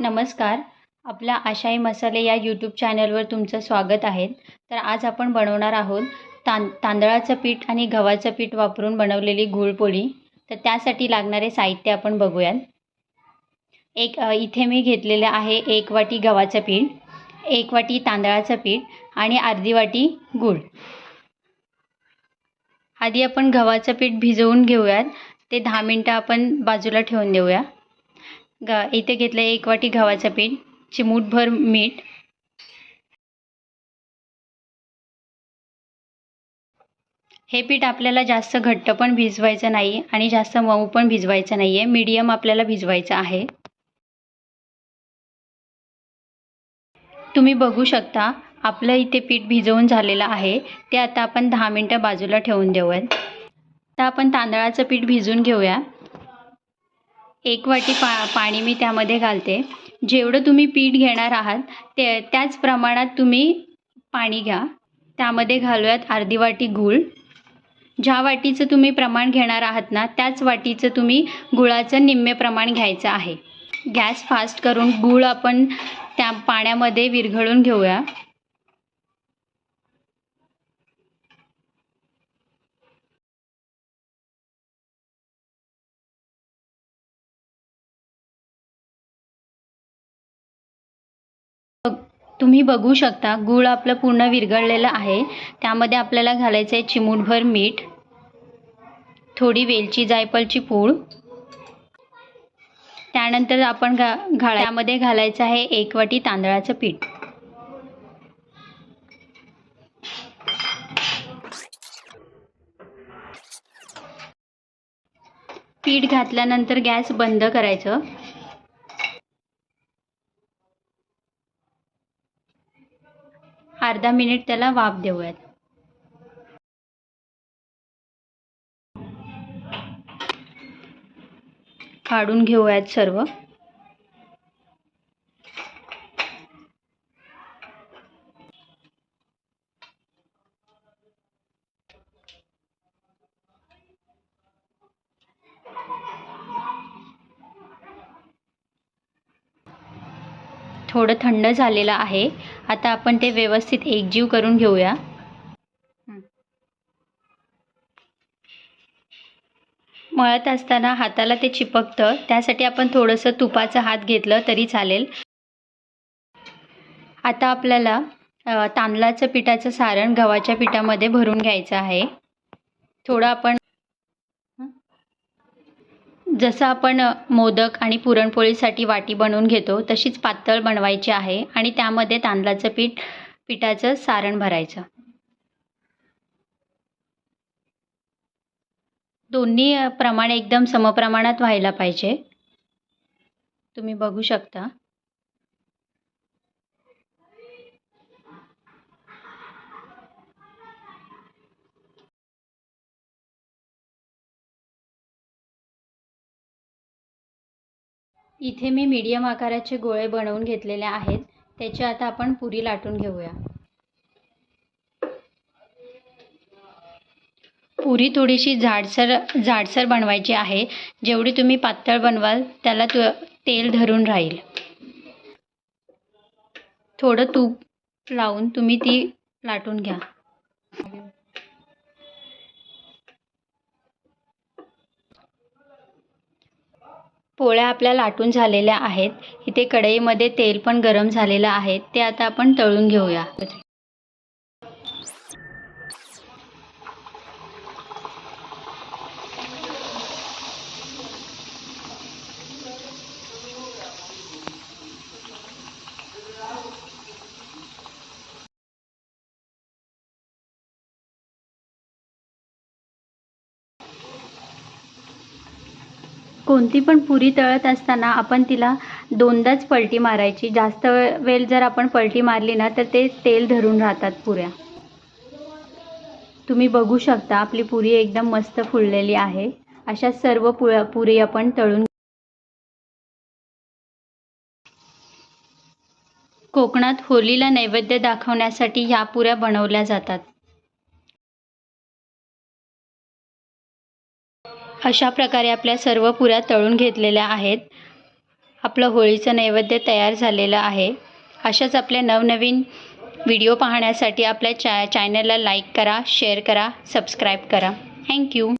नमस्कार. आपल्या आशाई मसाले या यूट्यूब चॅनलवर तुमचं स्वागत आहे. तर आज आपण बनवणार आहोत तां तांदळाचं पीठ आणि गव्हाचं पीठ वापरून बनवलेली गुळपोळी तर त्यासाठी लागणारे साहित्य आपण बघूयात. एक इथे मी घेतलेलं आहे एक वाटी गव्हाचं पीठ एक वाटी तांदळाचं पीठ आणि अर्धी वाटी गूळ. आधी आपण गव्हाचं पीठ भिजवून घेऊयात. ते दहा मिनटं आपण बाजूला ठेवून देऊया. ग इथे घेतलं एक वाटी गव्हाचं पीठ चिमूटभर मीठ. हे पीठ आपल्याला जास्त घट्ट पण भिजवायचं नाही आणि जास्त मऊ पण भिजवायचं नाही आहे मीडियम आपल्याला भिजवायचं आहे. तुम्ही बघू शकता आपलं इथे पीठ भिजवून झालेलं आहे. ते आता आपण दहा मिनटं बाजूला ठेवून देऊयात. आता आपण तांदळाचं पीठ भिजून घेऊया. एक वाटी पा पाणी मी त्यामध्ये घालते. जेवढं तुम्ही पीठ घेणार आहात ते त्याच प्रमाणात तुम्ही पाणी घ्या. त्यामध्ये घालूयात अर्धी वाटी गूळ. ज्या वाटीचं तुम्ही प्रमाण घेणार आहात ना त्याच वाटीचं तुम्ही गुळाचं निम्मे प्रमाण घ्यायचं आहे. गॅस फास्ट करून गूळ आपण त्या पाण्यामध्ये विरघळून घेऊया. तुम्ही बघू शकता गूळ आपलं पूर्ण विरघळलेलं आहे. त्यामध्ये आपल्याला घालायचं आहे चिमूटभर मीठ थोडी वेलची जायफळची पूड. त्यानंतर आपण घा घाला त्यामध्ये घालायचं आहे एक वाटी तांदळाचं पीठ. पीठ घातल्यानंतर गॅस बंद करायचं. अर्धा मिनिट त्याला वाफ देऊयात. काढून घेऊयात सर्व. थोडं थंड झालेलं आहे. आता आपण ते व्यवस्थित एकजीव करून घेऊया. मळत असताना हाताला ते चिपकतं. त्यासाठी आपण थोडंसं तुपाचा हात घेतलं तरी चालेल. आता आपल्याला तांदळाचं पिठाचं सारण गव्हाच्या पिठामध्ये भरून घ्यायचं आहे. थोडं आपण जसं आपण मोदक आणि पुरणपोळीसाठी वाटी बनवून घेतो तशीच पातळ बनवायची आहे आणि त्यामध्ये तांदळाचं पीठ पिठाचं सारण भरायचं. दोन्ही प्रमाण एकदम समप्रमाणात व्हायला पाहिजे. तुम्ही बघू शकता. इथे मी मीडियम आकाराचे गोळे बनवून घेतलेले आहेत. त्याची आता आपण पुरी लाटून घेऊया. पुरी थोडीशी जाडसर जाडसर बनवायची आहे. जेवढी तुम्ही पातळ बनवाल त्याला तु तेल धरून राहील. थोडं तूप लावून तुम्ही ती लाटून घ्या. पोळ्या आपल्या लाटून झालेल्या आहेत. इथे कढईमध्ये तेल पण गरम झालेलं आहे. ते आता आपण तळून घेऊया. कोणती पण पुरी तळत असताना आपण तिला दोनदाच पलटी मारायची. जास्त वेळ जर आपण पलटी मारली ना तर ते तेल धरून राहतात पुऱ्या. तुम्ही बघू शकता आपली पुरी एकदम मस्त फुललेली आहे. अशा सर्व पुऱ्या पुरी आपण तळून कोकणात होलीला नैवेद्य दाखवण्यासाठी ह्या पुऱ्या बनवल्या जातात. अशा प्रकारे आपल्या सर्व पुऱ्या तळून घेतलेल्या आहेत. आपलं होळीचं नैवेद्य तयार झालेलं आहे. अशाच आपल्या नवनवीन व्हिडिओ पाहण्यासाठी आपल्या चॅ चॅनलला लाईक करा शेअर करा सबस्क्राईब करा. थँक्यू